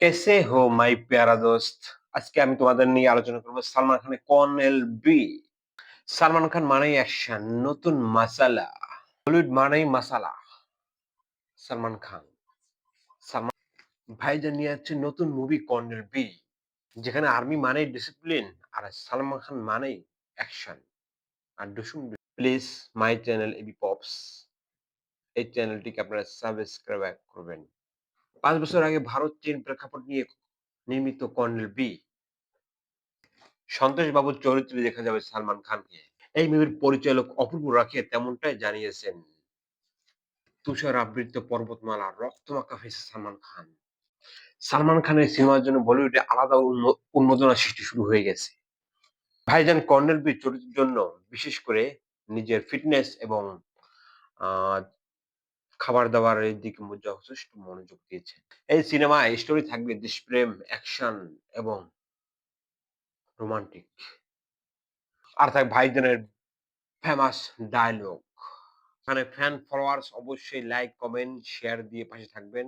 কেসে হো মাই প্যারা দোস্ত? আজকে আমি তোমাদের নিয়ে আলোচনা করব সালমান খানের কন এল বি। সালমান খান মানেই অ্যাকশন, নতুন মাসালা, হলিউড মানেই মাসালা। সালমান খান। সালমান ভাই ভাইজান নিয়ে যাচ্ছে নতুন মুভি কর্নেল বি, যেখানে আর্মি মানেই ডিসিপ্লিন আর সালমান খান মানেই অ্যাকশন আর ডুসুম please my channel AB Pops এই চ্যানেলটিকে আপনারা সাবস্ক্রাইব করবেন। পাঁচ বছর আগে ভারত, চীন প্রেক্ষাপট নিয়ে নির্মিত কর্নেল বি। সন্তোষ বাবুর চরিত্রে দেখা যাবে সালমান খানকে। এই মুভির পরিচালক অপূর্ব রাখে তেমনটাই জানিয়েছেন তুষার আবৃত পর্বতমালা, রক্তমাখা ফেসে সালমান খান। সালমান খানের সিনেমার জন্য বলিউডে আলাদা উন্মোদনা সৃষ্টি শুরু হয়ে গেছে। ভাইজান কর্নেল বি চরিত্রের জন্য বিশেষ করে নিজের ফিটনেস এবং খাবার দাবারের দিকে যথেষ্ট মনোযোগ দিয়েছে। এই সিনেমায় স্টোরি থাকবে দেশপ্রেম অ্যাকশন এবং রোমান্টিক আর থাকবে ভাইজানের ফেমাস ডায়লগ এখানে ফ্যান ফলোয়ার্স অবশ্যই লাইক কমেন্ট শেয়ার দিয়ে পাশে থাকবেন।